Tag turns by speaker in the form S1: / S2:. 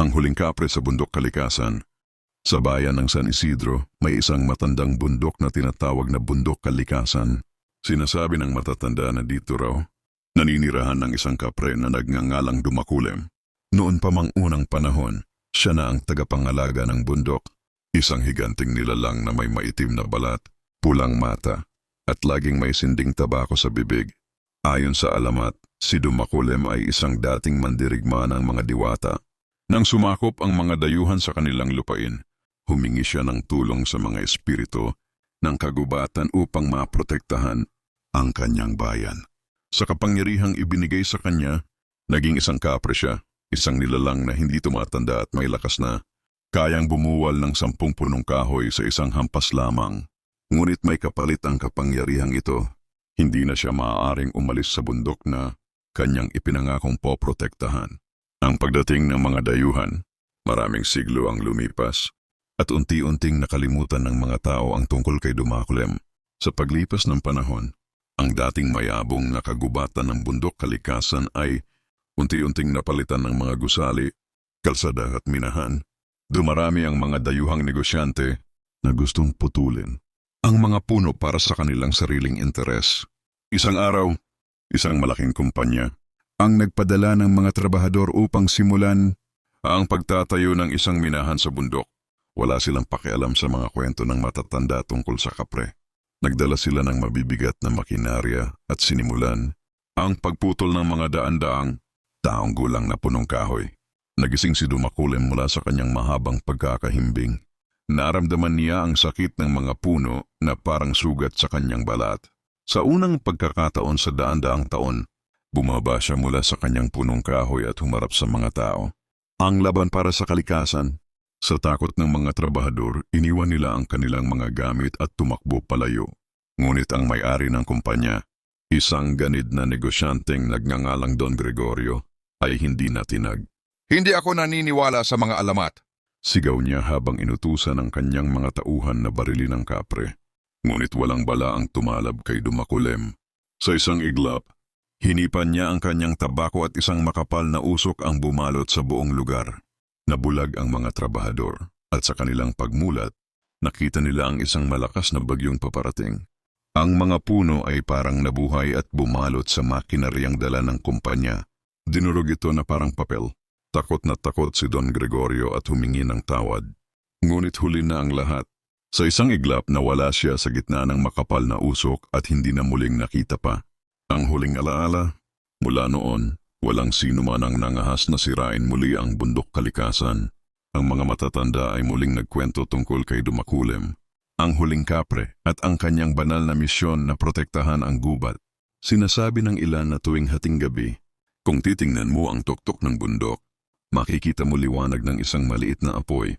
S1: Ang huling kapre sa bundok kalikasan. Sa bayan ng San Isidro, may isang matandang bundok na tinatawag na bundok kalikasan. Sinasabi ng matatanda na dito raw, naninirahan ng isang kapre na nagngangalang dumakulem. Noon pa mang unang panahon, siya na ang tagapangalaga ng bundok. Isang higanting nilalang na may maitim na balat, pulang mata, at laging may sinding tabako sa bibig. Ayon sa alamat, si Dumakulem ay isang dating mandirigma ng mga diwata. Nang sumakop ang mga dayuhan sa kanilang lupain, humingi siya ng tulong sa mga espiritu ng kagubatan upang maprotektahan ang kanyang bayan. Sa kapangyarihang ibinigay sa kanya, naging isang kapre siya, isang nilalang na hindi tumatanda at may lakas na kayang bumuwal ng sampung punong kahoy sa isang hampas lamang. Ngunit may kapalit ang kapangyarihang ito. Hindi na siya maaaring umalis sa bundok na kanyang ipinangakong poprotektahan. Ang pagdating ng mga dayuhan, maraming siglo ang lumipas at unti-unting nakalimutan ng mga tao ang tungkol kay Dumakulem. Sa paglipas ng panahon, ang dating mayabong na kagubatan ng bundok kalikasan ay unti-unting napalitan ng mga gusali, kalsada at minahan. Dumarami ang mga dayuhang negosyante na gustong putulin ang mga puno para sa kanilang sariling interes. Isang araw, isang malaking kumpanya ang nagpadala ng mga trabahador upang simulan ang pagtatayo ng isang minahan sa bundok. Wala silang pakialam sa mga kwento ng matatanda tungkol sa kapre. Nagdala sila ng mabibigat na makinarya at sinimulan ang pagputol ng mga daan-daang taong gulang na punong kahoy. Nagising si Dumakulem mula sa kanyang mahabang pagkakahimbing. Naramdaman niya ang sakit ng mga puno na parang sugat sa kanyang balat. Sa unang pagkakataon sa daan-daang taon, bumaba siya mula sa kanyang punong kahoy at humarap sa mga tao. Ang laban para sa kalikasan. Sa takot ng mga trabahador, iniwan nila ang kanilang mga gamit at tumakbo palayo. Ngunit ang may-ari ng kumpanya, isang ganid na negosyanteng nagngangalang Don Gregorio, ay hindi natinag.
S2: Hindi ako naniniwala sa mga alamat.
S1: Sigaw niya habang inutusan ang kanyang mga tauhan na barili ng kapre. Ngunit walang bala ang tumalab kay Dumakulem. Sa isang iglap, hinipan niya ang kanyang tabako at isang makapal na usok ang bumalot sa buong lugar. Nabulag ang mga trabahador at sa kanilang pagmulat, nakita nila ang isang malakas na bagyong paparating. Ang mga puno ay parang nabuhay at bumalot sa makinaryang dala ng kumpanya. Dinurog ito na parang papel. Takot na takot si Don Gregorio at humingi ng tawad. Ngunit huli na ang lahat. Sa isang iglap nawala siya sa gitna ng makapal na usok at hindi na muling nakita pa. Ang huling alaala, mula noon, walang sino man ang nangahas na sirain muli ang bundok kalikasan. Ang mga matatanda ay muling nagkwento tungkol kay Dumakulem, ang huling kapre at ang kanyang banal na misyon na protektahan ang gubat. Sinasabi ng ilan na tuwing hating gabi, kung titingnan mo ang tuktok ng bundok, makikita mo liwanag ng isang maliit na apoy